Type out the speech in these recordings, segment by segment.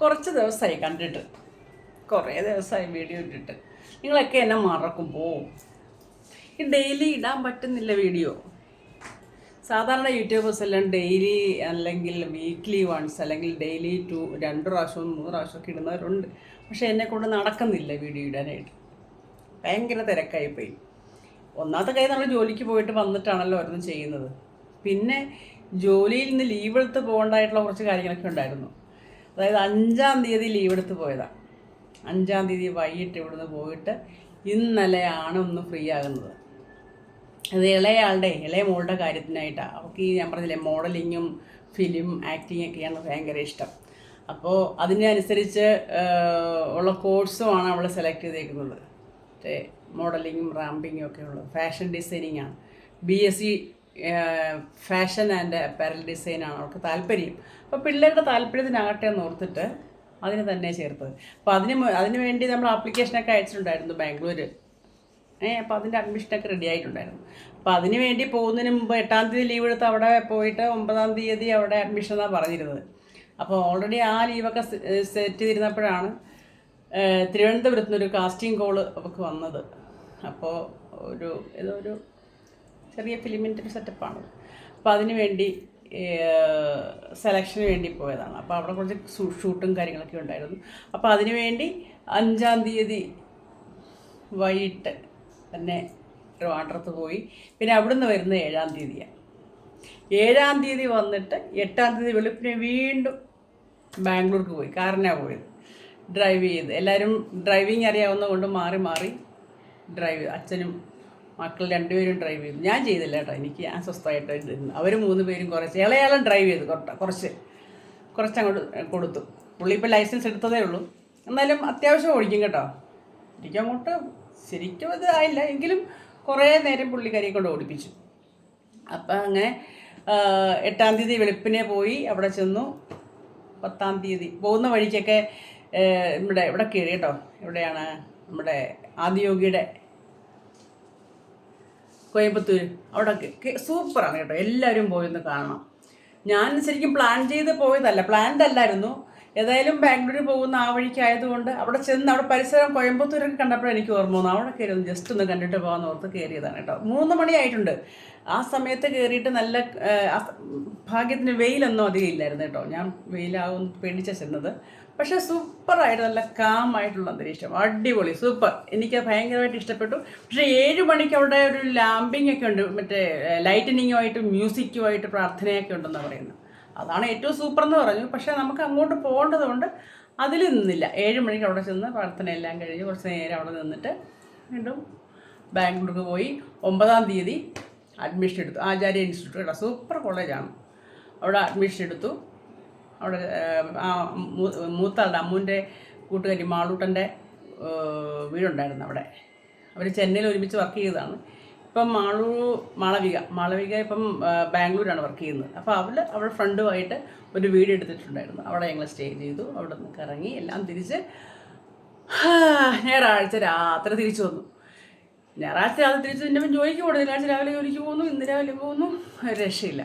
കുറച്ച് ദിവസമായി കണ്ടിട്ട്. കുറേ ദിവസമായി വീഡിയോ ഇട്ടിട്ട്. നിങ്ങളൊക്കെ എന്നെ മറക്കും പോവും. ഈ ഡെയിലി ഇടാൻ പറ്റുന്നില്ല വീഡിയോ സാധാരണ യൂട്യൂബേഴ്സ് എല്ലാം ഡെയിലി അല്ലെങ്കിൽ വീക്ക്ലി വൺസ് അല്ലെങ്കിൽ ഡെയിലി ടു രണ്ട് പ്രാവശ്യവും മൂന്ന് പ്രാവശ്യമൊക്കെ ഇടുന്നവരുണ്ട്. പക്ഷേ എന്നെ കൊണ്ട് നടക്കുന്നില്ല വീഡിയോ ഇടാനായിട്ട്. ഭയങ്കര തിരക്കായിപ്പോയി. ഒന്നാമത്തെ കൈ നമ്മൾ ജോലിക്ക് പോയിട്ട് വന്നിട്ടാണല്ലോ ഓരോന്നും ചെയ്യുന്നത്. പിന്നെ ജോലിയിൽ നിന്ന് ലീവ് എടുത്ത് പോകേണ്ടതായിട്ടുള്ള കുറച്ച് കാര്യങ്ങളൊക്കെ ഉണ്ടായിരുന്നു. അതായത് അഞ്ചാം തീയതി ലീവ് എടുത്ത് പോയതാണ് അഞ്ചാം തീയതി വൈകിട്ട് ഇവിടുന്ന് പോയിട്ട് ഇന്നലെയാണ് ഒന്ന് ഫ്രീ ആകുന്നത്. അത് ഇളയാളുടെ ഇളയ മോളുടെ കാര്യത്തിനായിട്ടാണ് അവൾക്ക് ഈ ഞാൻ പറഞ്ഞില്ലേ മോഡലിങ്ങും ഫിലിം ആക്ടിങ് ഒക്കെയാണ് ഭയങ്കര ഇഷ്ടം. അപ്പോൾ അതിനനുസരിച്ച് ഉള്ള കോഴ്സുമാണ് അവൾ സെലക്ട് ചെയ്തേക്കുന്നത്. മോഡലിങ്ങും റാമ്പിങ്ങും ഒക്കെ ഉള്ളത്. ഫാഷൻ ഡിസൈനിങ് ആണ് B S C fashion and apparel ഡിസൈനാണ് അവർക്ക് താല്പര്യം. അപ്പോൾ പിള്ളേരുടെ താല്പര്യത്തിനാകട്ടെ എന്ന് ഓർത്തിട്ട് അതിന് തന്നെ ചേർത്തത്. അപ്പോൾ അതിന് അതിന് വേണ്ടി നമ്മൾ ആപ്ലിക്കേഷനൊക്കെ അയച്ചിട്ടുണ്ടായിരുന്നു ബാംഗ്ലൂർ ഏ അപ്പോൾ അതിന്റെ അഡ്മിഷനൊക്കെ റെഡി ആയിട്ടുണ്ടായിരുന്നു. അപ്പോൾ അതിന് വേണ്ടി പോകുന്നതിന് മുമ്പ് എട്ടാം തീയതി ലീവ് എടുത്ത് അവിടെ പോയിട്ട് ഒമ്പതാം തീയതി അവിടെ അഡ്മിഷൻ എന്നാണ് പറഞ്ഞിരുന്നത്. അപ്പോൾ ഓൾറെഡി ആ ലീവൊക്കെ സെറ്റ് ചെയ്തിരുന്നപ്പോഴാണ് തിരുവനന്തപുരത്തുനിന്നൊരു കാസ്റ്റിംഗ് കോൾ അവർക്ക് വന്നത്. അപ്പോൾ ഒരു ഏതോ ഒരു ചെറിയ ഫിലിമിന്റെ സെറ്റപ്പാണ് അപ്പോൾ അതിന് വേണ്ടി സെലക്ഷന് വേണ്ടി പോയതാണ്. അപ്പോൾ അവിടെ കുറച്ച് ഷൂട്ടും കാര്യങ്ങളൊക്കെ ഉണ്ടായിരുന്നു. അപ്പോൾ അതിന് വേണ്ടി അഞ്ചാം തീയതി വൈകിട്ട് തന്നെ ട്രിവാൻഡ്രത്ത് പോയി. പിന്നെ അവിടുന്ന് വരുന്നത് ഏഴാം തീയതിയാണ് ഏഴാം തീയതി വന്നിട്ട് എട്ടാം തീയതി വെളുപ്പിനെ വീണ്ടും ബാംഗ്ലൂർക്ക് പോയി. കാറിനാണ് പോയത്. ഡ്രൈവ് ചെയ്ത്. എല്ലാവരും ഡ്രൈവിങ് അറിയാവുന്ന കൊണ്ട് മാറി മാറി ഡ്രൈവ് അച്ഛനും മക്കൾ രണ്ടുപേരും ഡ്രൈവ് ചെയ്തു. ഞാൻ ചെയ്തില്ല കേട്ടോ. എനിക്ക് ഞാൻ സ്വസ്ഥമായിട്ട് ഇരുന്നു അവർ മൂന്ന് പേരും കുറച്ച് ഇളയാളും ഡ്രൈവ് ചെയ്തു കുറ- കുറച്ച്. കുറച്ച് അങ്ങോട്ട് കൊടുത്തു. പുള്ളി ഇപ്പോൾ ലൈസൻസ് എടുത്തതേ ഉള്ളൂ. എന്നാലും അത്യാവശ്യം ഓടിക്കും കേട്ടോ. എനിക്ക് അങ്ങോട്ട് ശരിക്കും ഇത് ആയില്ല. എങ്കിലും കുറേ നേരം പുള്ളിക്കാരിയെ കൊണ്ട് ഓടിപ്പിച്ചു. അപ്പം അങ്ങനെ എട്ടാം തീയതി വെളുപ്പിനെ പോയി അവിടെ ചെന്നു. പത്താം തീയതി പോകുന്ന വഴിക്കൊക്കെ ഇവിടെ ഇവിടെ കയറി കേട്ടോ. എവിടെയാണ് നമ്മുടെ ആദിയോഗിയുടെ കോയമ്പത്തൂർ അവിടെ സൂപ്പറാണ് കേട്ടോ. എല്ലാവരും പോയൊന്ന് കാണണം. ഞാൻ ശരിക്കും പ്ലാൻ ചെയ്ത് പോയതല്ല. പ്ലാൻഡ് അല്ലായിരുന്നു. ഏതായാലും ബാംഗ്ലൂർ പോകുന്ന ആ വഴിക്കായതുകൊണ്ട് അവിടെ ചെന്ന് അവിടെ പരിസരം കോയമ്പത്തൂരൊക്കെ കണ്ടപ്പോൾ എനിക്ക് ഓർമ്മ വന്നു അവിടെ കയറി ഒന്ന് ജസ്റ്റ് ഒന്ന് കണ്ടിട്ട് പോകാമെന്ന് ഓർത്ത് കയറിയതാണ് കേട്ടോ. മൂന്ന് മണിയായിട്ടുണ്ട് ആ സമയത്ത് കയറിയിട്ട് നല്ല ഭാഗ്യത്തിന് വെയിലൊന്നും അധികം ഇല്ലായിരുന്നു കേട്ടോ. ഞാൻ വെയിലാവും പേടിച്ച ചെന്നത്. പക്ഷേ സൂപ്പറായിട്ട് നല്ല കാമായിട്ടുള്ള അന്തരീക്ഷം. അടിപൊളി സൂപ്പർ. എനിക്ക് ഭയങ്കരമായിട്ട് ഇഷ്ടപ്പെട്ടു. പക്ഷേ ഏഴ് മണിക്ക് അവിടെ ഒരു ലാമ്പിംഗ് ഒക്കെ ഉണ്ട്. മറ്റേ ലൈറ്റനിങ്ങുമായിട്ട് മ്യൂസിക്കുമായിട്ട് പ്രാർത്ഥനയൊക്കെ ഉണ്ടെന്നാണ് പറയുന്നത്. അതാണ് ഏറ്റവും സൂപ്പർ എന്ന് പറഞ്ഞു. പക്ഷേ നമുക്ക് അങ്ങോട്ട് പോകേണ്ടതുകൊണ്ട് അതിൽ നിന്നില്ല. ഏഴ് മണിക്ക് അവിടെ ചെന്ന് പ്രാർത്ഥന എല്ലാം കഴിഞ്ഞ് കുറച്ച് നേരം അവിടെ നിന്നിട്ട് വീണ്ടും ബാംഗ്ലൂർക്ക് പോയി. ഒമ്പതാം തീയതി അഡ്മിഷൻ എടുത്തു. ആചാര്യ ഇൻസ്റ്റിറ്റ്യൂട്ട് കേട്ടോ. സൂപ്പർ കോളേജാണ്. അവിടെ അഡ്മിഷൻ എടുത്തു. അവിടെ ആ മൂത്താളുടെ അമ്മൂന്റെ കൂട്ടുകാരി മാളൂട്ടന്റെ വീടുണ്ടായിരുന്നു അവിടെ. അവർ ചെന്നൈയിൽ ഒരുമിച്ച് വർക്ക് ചെയ്തതാണ്. ഇപ്പം മാളു മാളവിക. മാളവിക ഇപ്പം ബാംഗ്ലൂരാണ് വർക്ക് ചെയ്യുന്നത്. അപ്പോൾ അവൾ അവളുടെ ഫ്രണ്ടുമായിട്ട് ഒരു വീട് എടുത്തിട്ടുണ്ടായിരുന്നു. അവിടെ ഞങ്ങൾ സ്റ്റേ ചെയ്തു. അവിടെ നിന്ന് കറങ്ങി എല്ലാം തിരിച്ച് ഞായറാഴ്ച രാത്രി തിരിച്ചു വന്നു. ഞായറാഴ്ച രാത്രി തിരിച്ചു പിന്നെ ജോലിക്ക് പോകുന്നു ഞായറാഴ്ച രാവിലെ ജോലിക്ക് പോകുന്നു ഇന്ന് രാവിലെ പോകുന്നു. രക്ഷയില്ല.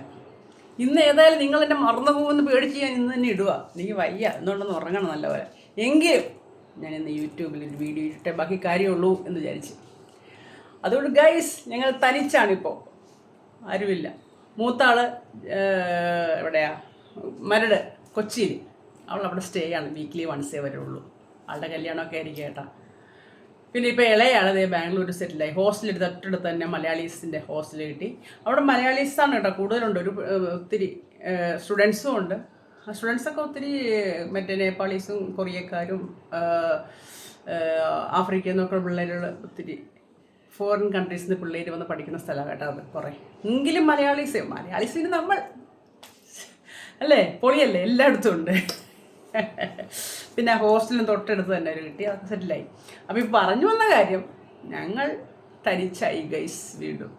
ഇന്ന് ഏതായാലും നിങ്ങൾ എന്നെ മറന്നു പോകുമെന്ന് പേടിച്ച് ഞാൻ ഇന്ന് തന്നെ ഇടുക എനിക്ക് വയ്യ. എന്നുകൊണ്ടൊന്ന് ഉറങ്ങണം നല്ലപോലെ. എങ്കിലും ഞാൻ ഇന്ന് യൂട്യൂബിൽ ഒരു വീഡിയോ ഇട്ടിട്ടേ ബാക്കി കാര്യമുള്ളൂ എന്ന് വിചാരിച്ച്. അതുകൊണ്ട് ഗൈസ് ഞങ്ങൾ തനിച്ചാണിപ്പോൾ ആരുമില്ല. മൂത്താൾ എവിടെയാ? മരട് കൊച്ചിയിൽ. അവൾ അവിടെ സ്റ്റേ ആണ്. വീക്ക്ലി വൺസേ വരുള്ളൂ. ആളുടെ കല്യാണമൊക്കെ ആയിരിക്കും കേട്ടാ പിന്നെ ഇപ്പോൾ ഇളയാണ് ദേ ബാംഗ്ലൂർ സെറ്റിലായി എടുത്ത് തൊട്ടടുത്ത് തന്നെ മലയാളീസിന്റെ ഹോസ്റ്റൽ കിട്ടി. അവിടെ മലയാളീസാണ് കേട്ടോ കൂടുതലുണ്ട്. ഒരു ഒത്തിരി സ്റ്റുഡൻസും ഉണ്ട്. ആ സ്റ്റുഡൻസൊക്കെ ഒത്തിരി മറ്റേ നേപ്പാളീസും കൊറിയക്കാരും ആഫ്രിക്കയിൽ നിന്നൊക്കെ പിള്ളേരുകൾ ഒത്തിരി ഫോറിൻ കൺട്രീസിൽ നിന്ന് പിള്ളേർ വന്ന് പഠിക്കുന്ന സ്ഥലമാണ് കേട്ടോ അത് കുറേ. എങ്കിലും മലയാളീസ് മലയാളീസിന് നമ്മൾ അല്ലേ? പൊളിയല്ലേ? എല്ലായിടത്തും ഉണ്ട്. പിന്നെ ഹോസ്റ്റലിന് തൊട്ടടുത്ത് തന്നെ ഒരു കിട്ടി അത് സെറ്റിലായി. അപ്പോൾ ഈ പറഞ്ഞു വന്ന കാര്യം ഞങ്ങൾ തനിച്ചായി ഗൈസ് വീണ്ടും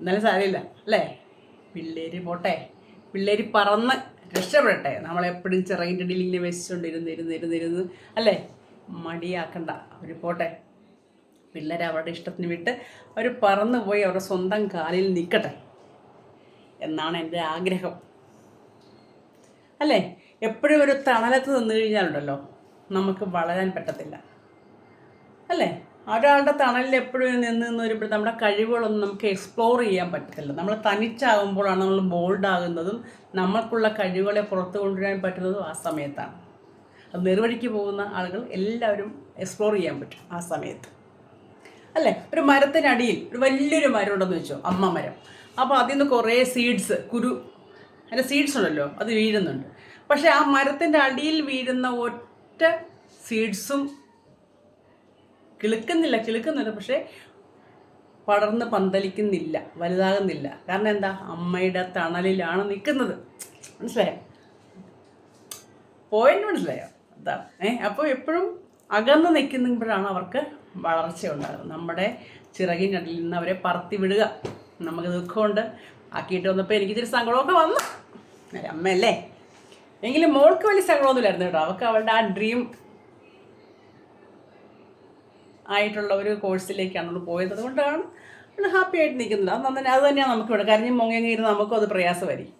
എന്നാലും സാരമില്ല അല്ലേ? പിള്ളേര് പോട്ടെ. പിള്ളേര് പറന്ന് രക്ഷപ്പെടട്ടെ. നമ്മളെപ്പോഴും ഇടയിൽ വെച്ചുകൊണ്ട് ഇരുന്ന് ഇരുന്ന് ഇരുന്ന് ഇരുന്ന് അല്ലേ? മടിയാക്കണ്ട. അവർ പോട്ടെ. പിള്ളേരെ അവരുടെ ഇഷ്ടത്തിന് വിട്ട് അവർ പറന്നു പോയി അവരുടെ സ്വന്തം കാലിൽ നിൽക്കട്ടെ എന്നാണ് എന്റെ ആഗ്രഹം. അല്ലേ? എപ്പോഴും ഒരു തണലത്ത് നിന്ന് കഴിഞ്ഞാലുണ്ടല്ലോ നമുക്ക് വളരാൻ പറ്റത്തില്ല. അല്ലേ? ഒരാളുടെ തണലിൽ എപ്പോഴും നിന്ന് നിന്ന് വരുമ്പോൾ നമ്മുടെ കഴിവുകളൊന്നും നമുക്ക് എക്സ്പ്ലോർ ചെയ്യാൻ പറ്റത്തില്ല. നമ്മൾ തനിച്ചാകുമ്പോഴാണ് നമ്മൾ ബോൾഡ് ആകുന്നതും നമ്മൾക്കുള്ള കഴിവുകളെ പുറത്തു കൊണ്ടുവരാൻ പറ്റുന്നതും ആ സമയത്താണ്. അത് നിർവഹിക്കു പോകുന്ന ആളുകൾ എല്ലാവരും എക്സ്പ്ലോർ ചെയ്യാൻ പറ്റും ആ സമയത്ത്. അല്ലേ? ഒരു മരത്തിനടിയിൽ ഒരു വലിയൊരു മരം ഉണ്ടെന്ന് വെച്ചോ അമ്മ മരം. അപ്പോൾ അതിൽ നിന്ന് കുറേ സീഡ്സ് കുരു അതിന്റെ സീഡ്സ് ഉണ്ടല്ലോ അത് വീഴുന്നുണ്ട്. പക്ഷേ ആ മരത്തിന്റെ അടിയിൽ വീഴുന്ന ഒറ്റ സീഡ്സും കിളുക്കുന്നില്ല കിളുക്കുന്നില്ല. പക്ഷേ പടർന്ന് പന്തലിക്കുന്നില്ല വലുതാകുന്നില്ല. കാരണം എന്താ? അമ്മയുടെ തണലിലാണ് നിൽക്കുന്നത്. മനസ്സിലായോ? പോയിന്റ് മനസ്സിലായോ? അതാ ഏഹ് അപ്പോൾ എപ്പോഴും അകന്ന് നിൽക്കുമ്പോഴാണ് അവർക്ക് വളർച്ച ഉണ്ടാകുന്നത് നമ്മുടെ കണ്ടിൽ നിന്ന് അവരെ പറത്തി വിടുക. നമുക്ക് ദുഃഖമുണ്ട്. ആക്കിയിട്ട് വന്നപ്പോൾ എനിക്ക് ഇച്ചിരി സങ്കടമൊക്കെ വന്നു. അമ്മയല്ലേ? എങ്കിലും മോൾക്ക് വലിയ സങ്കടമൊന്നുമില്ലായിരുന്നു കേട്ടോ. അവൾക്ക് അവളുടെ ആ ഡ്രീം ആയിട്ടുള്ള ഒരു കോഴ്സിലേക്കാണ് അവൾ പോയത്. അതുകൊണ്ടാണ് അവൾ ഹാപ്പി ആയിട്ട് നിൽക്കുന്നത്. അത് നന്നെ അത് തന്നെയാണ് നമുക്ക് ഇവിടെ കരഞ്ഞ് മുങ്ങിയിരുന്ന് നമുക്കും അത് പ്രയാസമായിരിക്കും.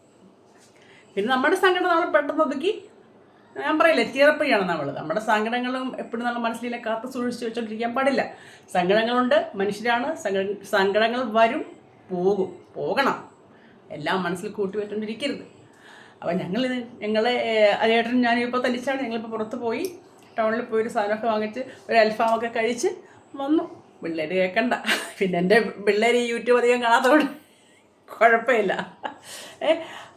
പിന്നെ നമ്മുടെ സങ്കടം നമ്മൾ പെട്ടെന്ന് ഒതുക്കി ഞാൻ പറയില്ല തിയറപ്പിയാണ് നമ്മൾ നമ്മുടെ സങ്കടങ്ങളും എപ്പോഴും നമ്മൾ മനസ്സിലെ കാത്തു സൂക്ഷിച്ച് വെച്ചോണ്ടിരിക്കാൻ പാടില്ല. സങ്കടങ്ങളുണ്ട് മനുഷ്യരാണ്. സങ്ക- സങ്കടങ്ങൾ വരും പോകും. പോകണം. എല്ലാം മനസ്സിൽ കൂട്ടി വെച്ചോണ്ടിരിക്കരുത് അപ്പം ഞങ്ങൾ ഞങ്ങളെ അരേട്ടൻ ഞാനിപ്പോൾ തനിച്ചാണ് ഞങ്ങളിപ്പോൾ പുറത്ത് പോയി ടൗണിൽ പോയി ഒരു സാധനമൊക്കെ വാങ്ങിച്ച് ഒരു അൽഫാമൊക്കെ കഴിച്ച് വന്നു. പിള്ളേർ കേൾക്കണ്ട പിന്നെ എന്റെ പിള്ളേർ ഈ യൂട്യൂബ് അധികം കാണാത്തതുകൊണ്ട് കുഴപ്പമില്ല. ഏ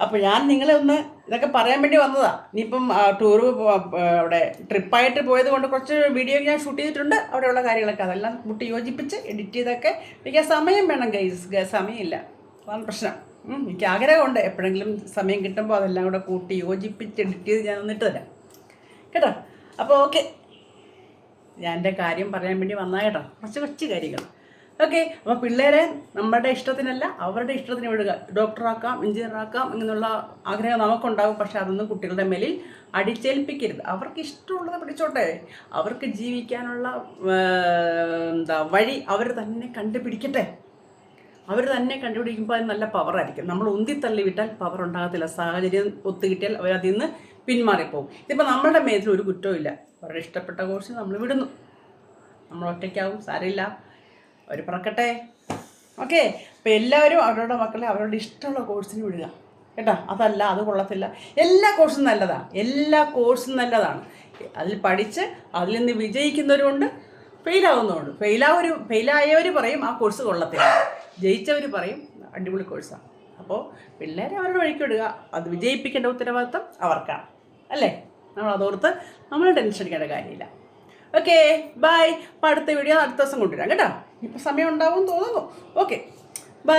അപ്പോൾ ഞാൻ നിങ്ങളെ ഒന്ന് ഇതൊക്കെ പറയാൻ വേണ്ടി വന്നതാ. ഇനിയിപ്പം ടൂറ് അവിടെ ട്രിപ്പായിട്ട് പോയത് കൊണ്ട് കുറച്ച് വീഡിയോ ഞാൻ ഷൂട്ട് ചെയ്തിട്ടുണ്ട്. അവിടെയുള്ള കാര്യങ്ങളൊക്കെ അതെല്ലാം കൂട്ടി യോജിപ്പിച്ച് എഡിറ്റ് ചെയ്തൊക്കെ എനിക്ക് സമയം വേണം ഗൈസ് സമയമില്ല. അതാണ് പ്രശ്നം. എനിക്ക് ആഗ്രഹമുണ്ട്. എപ്പോഴെങ്കിലും സമയം കിട്ടുമ്പോൾ അതെല്ലാം കൂടെ കൂട്ടി യോജിപ്പിച്ച് എഡിറ്റ് ചെയ്ത് ഞാൻ വന്നിട്ട് തരാം കേട്ടോ? അപ്പോൾ ഓക്കെ ഞാൻ എന്റെ കാര്യം പറയാൻ വേണ്ടി വന്നാ കേട്ടോ. കുറച്ച് കുറച്ച് കാര്യങ്ങൾ. ഓക്കെ അപ്പോൾ പിള്ളേരെ നമ്മുടെ ഇഷ്ടത്തിനല്ല അവരുടെ ഇഷ്ടത്തിന് വിടുക. ഡോക്ടറാക്കാം എഞ്ചിനീയറാക്കാം എന്നുള്ള ആഗ്രഹം നമുക്കുണ്ടാകും പക്ഷെ അതൊന്നും കുട്ടികളുടെ മേലിൽ അടിച്ചേൽപ്പിക്കരുത്. അവർക്ക് ഇഷ്ടമുള്ളത് പഠിച്ചോട്ടെ അവർക്ക് ജീവിക്കാനുള്ള എന്താ വഴി അവർ തന്നെ കണ്ടുപിടിക്കട്ടെ. അവർ തന്നെ കണ്ടുപിടിക്കുമ്പോൾ അത് നല്ല പവറായിരിക്കും നമ്മൾ ഉന്തിത്തള്ളി വിട്ടാൽ പവർ ഉണ്ടാകത്തില്ല. സാഹചര്യം ഒത്തുകിട്ടിയാൽ അവർ അതിൽ നിന്ന് പിന്മാറിപ്പോവും. ഇതിപ്പോൾ നമ്മുടെ മേത്തിൽ ഒരു കുറ്റവും ഇല്ല അവരുടെ ഇഷ്ടപ്പെട്ട കോഴ്സ് നമ്മൾ വിടുന്നു. നമ്മൾ ഒറ്റയ്ക്കാവും സാരമില്ല. അവർ പറക്കട്ടെ. ഓക്കെ. അപ്പോൾ എല്ലാവരും അവരുടെ മക്കളെ അവരുടെ ഇഷ്ടമുള്ള കോഴ്സിന് വിടുക. കേട്ടോ? അതല്ല അത് കൊള്ളത്തില്ല. എല്ലാ കോഴ്സും നല്ലതാണ് എല്ലാ കോഴ്സും നല്ലതാണ്. അതിൽ പഠിച്ച് അതിൽ നിന്ന് വിജയിക്കുന്നവരുമുണ്ട്. ഫെയിലാവുന്നതുകൊണ്ട് ഫെയിലാവർ ഫെയിലായവർ പറയും ആ കോഴ്സ് കൊള്ളത്തില്ല. ജയിച്ചവർ പറയും അടിപൊളി കോഴ്സാണ് അപ്പോൾ പിള്ളേരെ അവരുടെ വഴിക്ക് വിടുക. അത് വിജയിപ്പിക്കേണ്ട ഉത്തരവാദിത്തം അവർക്കാണ്. അല്ലേ? നമ്മൾ അതോർത്ത് നമ്മൾ ടെൻഷൻ അടിക്കേണ്ട കാര്യമില്ല. ഓക്കെ. ബൈ. അപ്പോൾ അടുത്ത വീഡിയോ അടുത്ത ദിവസം കൊണ്ടുവരാം. കേട്ടോ? ഇപ്പോൾ സമയം ഉണ്ടാവും തോന്നുന്നു ഓക്കെ ബൈ